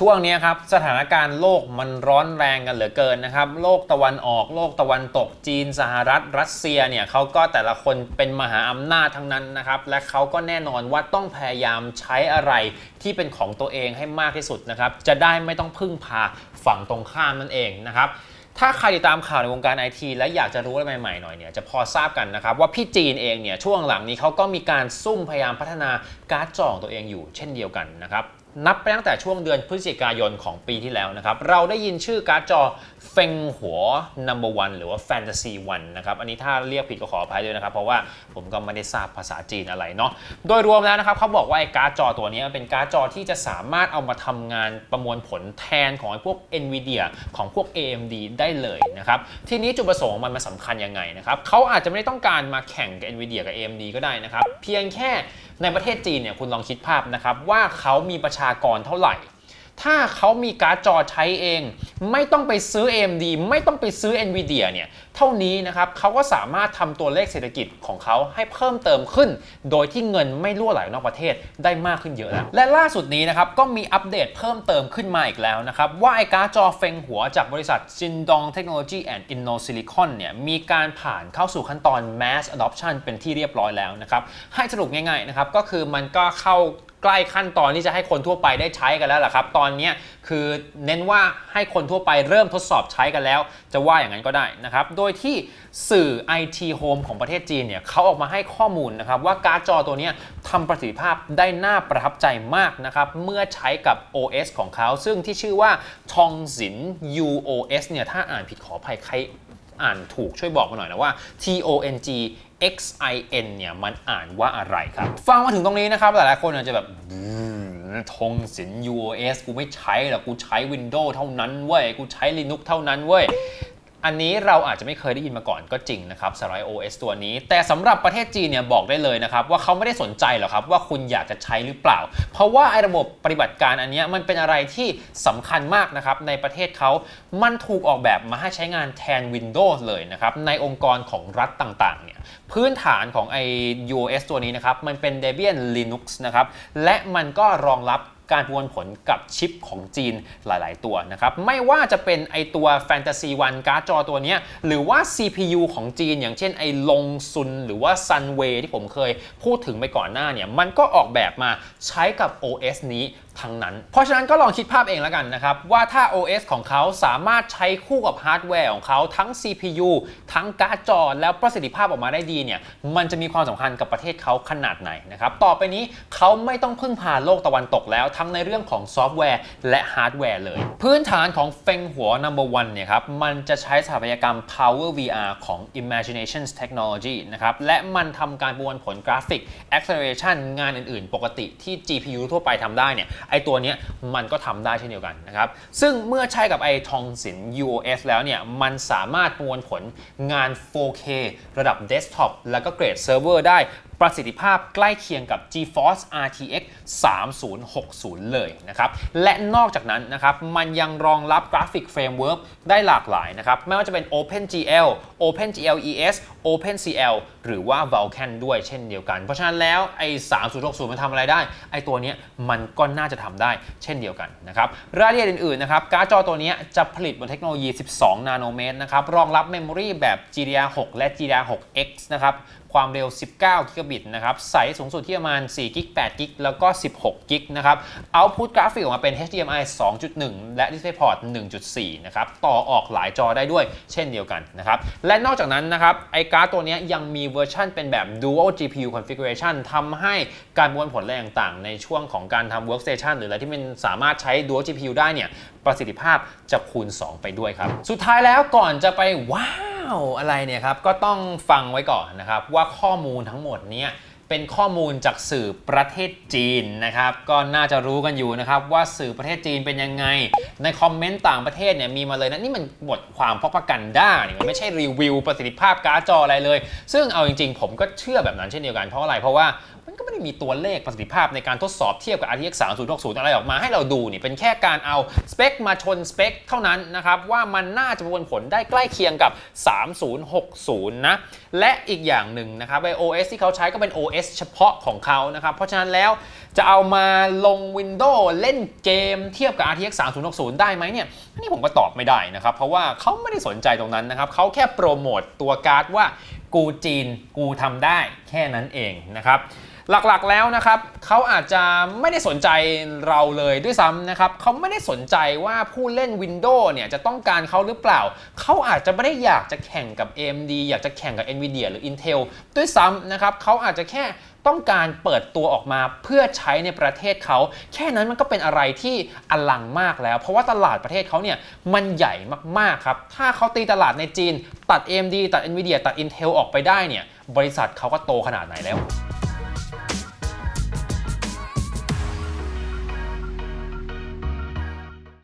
ช่วงนี้ครับสถานการณ์โลกมันร้อนแรงกันเหลือเกินนะครับ โลกตะวันออก โลกตะวันตกจีนสหรัฐ รัสเซียเนี่ยเขาก็แต่ละคนเป็นมหาอำนาจทั้งนั้นนะครับ และเขาก็แน่นอนว่าต้องพยายามใช้อะไรที่เป็นของตัวเองให้มากที่สุดนะครับ จะได้ไม่ต้องพึ่งพาฝั่งตรงข้ามนั่นเองนะครับถ้าใครติดตามข่าวในวงการไอทีและอยากจะรู้อะไรใหม่ๆหน่อยเนี่ยจะพอทราบกันนะครับว่าพี่จีนเองเนี่ยช่วงหลังนี้เขาก็มีการซุ่มพยายามพัฒนาการ์ดจอของตัวเองอยู่ เช่นเดียวกันนะครับ นับไปตั้งแต่ช่วงเดือนพฤศจิกายนของปีที่แล้วนะครับ เราได้ยินชื่อการ์ดจอเฟงหัว number one หรือว่า fantasy one นะครับ อันนี้ถ้าเรียกผิดก็ขออภัยด้วยนะครับ เพราะว่าผมก็ไม่ได้ทราบภาษาจีนอะไรเนาะ โดยรวมแล้วนะครับเขาบอกว่าไอ้การ์ดจอตัวนี้เป็นการ์ดจอที่จะสามารถเอามาทำงานประมวลผลแทนของพวก NVIDIA ของพวก AMD ได้เลยนะครับ ทีนี้จุดประสงค์มันมันสำคัญยังไงนะครับเขาอาจจะไม่ได้ต้องการมาแข่งกับ NVIDIA กับ AMD ก็ได้นะครับ เพียงแค่ในประเทศจีนเนี่ยคุณลองคิดภาพนะครับว่าเขามีประชากรเท่าไหร่ ถ้าเขามีการ์ดจอใช้เอง ไม่ต้องไปซื้อ AMD ไม่ต้องไปซื้อ NVIDIA เนี่ย เท่านี้นะครับเขาก็สามารถทำตัวเลขเศรษฐกิจของเขาให้เพิ่มเติมขึ้น โดยที่เงินไม่รั่วไหลนอกประเทศได้มากขึ้นเยอะแล้ว และล่าสุดนี้นะครับ ก็มีอัปเดตเพิ่มเติมขึ้นมาอีกแล้วนะครับ ว่าไอ้การ์ดจอเฟงหัวจากบริษัท Jindong Technology and InnoSilicon เนี่ยมีการผ่านเข้าสู่ขั้นตอน mass adoption เป็นที่เรียบร้อยแล้วนะครับให้สรุปง่ายๆนะครับก็คือมันก็เข้า ใกล้ขั้นตอนที่จะให้คนทั่วไปได้ใช้กันแล้วล่ะครับ ตอนนี้คือเน้นว่าให้คนทั่วไปเริ่มทดสอบใช้กันแล้ว จะว่าอย่างนั้นก็ได้นะครับ โดยที่สื่อ IT Home ของประเทศจีนเนี่ยเขาออกมาให้ข้อมูลนะครับว่าการ์ดจอตัวนี้ทำประสิทธิภาพได้น่าประทับใจมากนะครับ เมื่อใช้กับ OS ของเขาซึ่งที่ชื่อว่าทองสิน UOS เนี่ยถ้าอ่านผิดขออภัยใคร อ่านถูกช่วยบอกมาหน่อยนะว่า T O N G X I N เนี่ยมันอ่านว่าอะไรครับ ฟังมาถึงตรงนี้นะครับ หลายๆคนอาจจะแบบทงสิน UOS กูไม่ใช้หรอกกูใช้ Windows เท่านั้นเว้ย กูใช้ Linux เท่านั้นเว้ย อันนี้เราอาจจะไม่เคยได้ยินมาก่อนก็จริงนะครับสำหรับ OS ตัวนี้ แต่สำหรับประเทศจีนเนี่ยบอกได้เลยนะครับว่าเขาไม่ได้สนใจหรอกครับว่าคุณอยากจะใช้หรือเปล่า เพราะว่าไอ้ระบบปฏิบัติการอันนี้มันเป็นอะไรที่สำคัญมากนะครับในประเทศเขามันถูกออกแบบมาให้ใช้งานแทน Windows เลยนะครับในองค์กรของรัฐต่างๆเนี่ยพื้นฐานของไอ้ UOS ตัวนี้นะครับมันเป็น Debian Linux นะครับและมันก็รองรับ การประมวลผลกับชิปของจีนหลาย ๆ ตัวนะครับ ไม่ว่าจะเป็นไอตัว Fantasy One การ์ดจอตัวนี้หรือว่า CPU ของจีน อย่างเช่นไอลงซุนหรือว่า Sunway ที่ผมเคยพูดถึงไปก่อนหน้าเนี่ยมันก็ออกแบบมาใช้กับ OS นี้ทั้งนั้น เพราะฉะนั้นก็ลองคิดภาพเองแล้วกันนะครับ ว่าถ้า OS ของเขาสามารถใช้คู่กับฮาร์ดแวร์ของเขาทั้ง CPU ทั้งการ์ดจอแล้วประสิทธิภาพออกมาได้ดีเนี่ยมันจะมีความสำคัญกับประเทศเขาขนาดไหนนะครับต่อไปนี้เขาไม่ต้องพึ่งพาโลกตะวันตกแล้วทั้งในเรื่องของซอฟต์แวร์ และฮาร์ดแวร์เลย พื้นฐานของเฟงหัว number one เนี่ยครับมันจะใช้สถาปัตยกรรม Power VR ของ Imaginations Technology นะครับและมันทำการประมวลผลกราฟิก acceleration งานอื่น ๆ ปกติที่ GPU ทั่วไปทำได้เนี่ยไอตัวนี้มันก็ทำได้เช่นเดียวกันนะครับ ซึ่งเมื่อใช้กับไอทองสิน UOS แล้วเนี่ย มันสามารถประมวลผลงาน 4K ระดับเดสก์ท็อปแล้วก็เกรดเซิร์ฟเวอร์ได้ประสิทธิภาพใกล้เคียงกับ GeForce RTX 3060 เลยนะครับ และนอกจากนั้นนะครับมันยังรองรับกราฟิกเฟรมเวิร์กได้หลากหลายนะครับ ไม่ว่าจะเป็น OpenGL OpenGL ES OpenCL หรือว่า Vulkan ด้วยเช่นเดียวกัน เพราะฉะนั้นแล้วไอ้3060 มันทำอะไรได้ ไอ้ตัวนี้มันก็น่าจะทำได้เช่นเดียวกันนะครับ รายละเอียดอื่นๆนะครับการ์ดจอตัวนี้จะผลิตบนเทคโนโลยี 12 นาโนเมตรนะครับ รองรับเมมโมรีแบบ GDDR6 และ GDDR6X นะครับ ความเร็ว 19 กิกะบิตนะครับใส่สูงสุดที่ประมาณ 4 กิก 8 กิก แล้วก็ 16 กิกนะครับเอาพุตกราฟิกออกมาเป็น HDMI 2.1 และ DisplayPort 1.4 นะครับ ต่อออกหลายจอได้ด้วยเช่นเดียวกันนะครับ และนอกจากนั้นนะครับ ไอการ์ดตัวนี้ยังมีเวอร์ชันเป็นแบบ Dual GPU Configuration ทำให้การประมวลผลอะไรต่างๆ ในช่วงของการทำ Workstation หรืออะไรที่มันสามารถใช้ Dual GPU ได้เนี่ยประสิทธิภาพจะคูณ 2 ไปด้วยครับ สุดท้ายแล้วก่อนจะไปว้าว อะไรเนี่ยครับก็ต้องฟังไว้ก่อนนะครับว่าข้อมูลทั้งหมดเนี้ย เป็นข้อมูลจากสื่อประเทศจีนนะครับ ก็น่าจะรู้กันอยู่นะครับ ว่าสื่อประเทศจีนเป็นยังไง ในคอมเมนต์ต่างประเทศเนี่ยมีมาเลยนะ นี่มันบทความพ r o กันด้าเนี่ยมันไม่ใช่รีวิวประสิทธิภาพการ์ดจออะไรเลย ซึ่งเอาจริงๆ ผมก็เชื่อแบบนั้นเช่นเดียวกันเพราะอะไรเพราะว่ามันก็ไม่ได้มีตัวเลขประสิทธิภาพในการทดสอบเทียบกับ RTX 3060 อะไรออกมาให้เราดูนี่เป็นแค่การเอาสเปคมาชนสเปคเท่านั้นนะครับว่ามันน่าจะประมวลผลได้ใกล้เคียงกับ 3060 นะ และอีกอย่างหนึ่งนะครับไอ OS ที่เขาใช้ก็เป็น OS สเฉพาะของเขานะครับ เพราะฉะนั้นแล้วจะเอามาลง Windows เล่นเกมเทียบกับ RTX 3060 ได้ไหมเนี่ยอันนี้ผมก็ตอบไม่ได้นะครับ เพราะว่าเขาไม่ได้สนใจตรงนั้นนะครับเขาแค่โปรโมตตัวการ์ดว่ากูจีนกูทำได้แค่นั้นเองนะครับ หลักๆแล้วนะครับเขาอาจจะไม่ได้สนใจเราเลยด้วยซ้ำนะครับเขาไม่ได้สนใจว่าผู้เล่น Windows เนี่ยจะต้องการเขาหรือเปล่า เขาอาจจะไม่ได้อยากจะแข่งกับ AMD อยากจะแข่งกับ Nvidia หรือ Intel ด้วยซ้ำนะครับเขาอาจจะแค่ต้องการเปิดตัวออกมาเพื่อใช้ในประเทศเขา แค่นั้นมันก็เป็นอะไรที่อลังมากแล้ว เพราะว่าตลาดประเทศเขาเนี่ยมันใหญ่มากๆครับ ถ้าเขาตีตลาดในจีน ตัด AMD ตัด Nvidia ตัด Intel ออกไปได้เนี่ยบริษัทเขาก็โตขนาดไหนแล้ว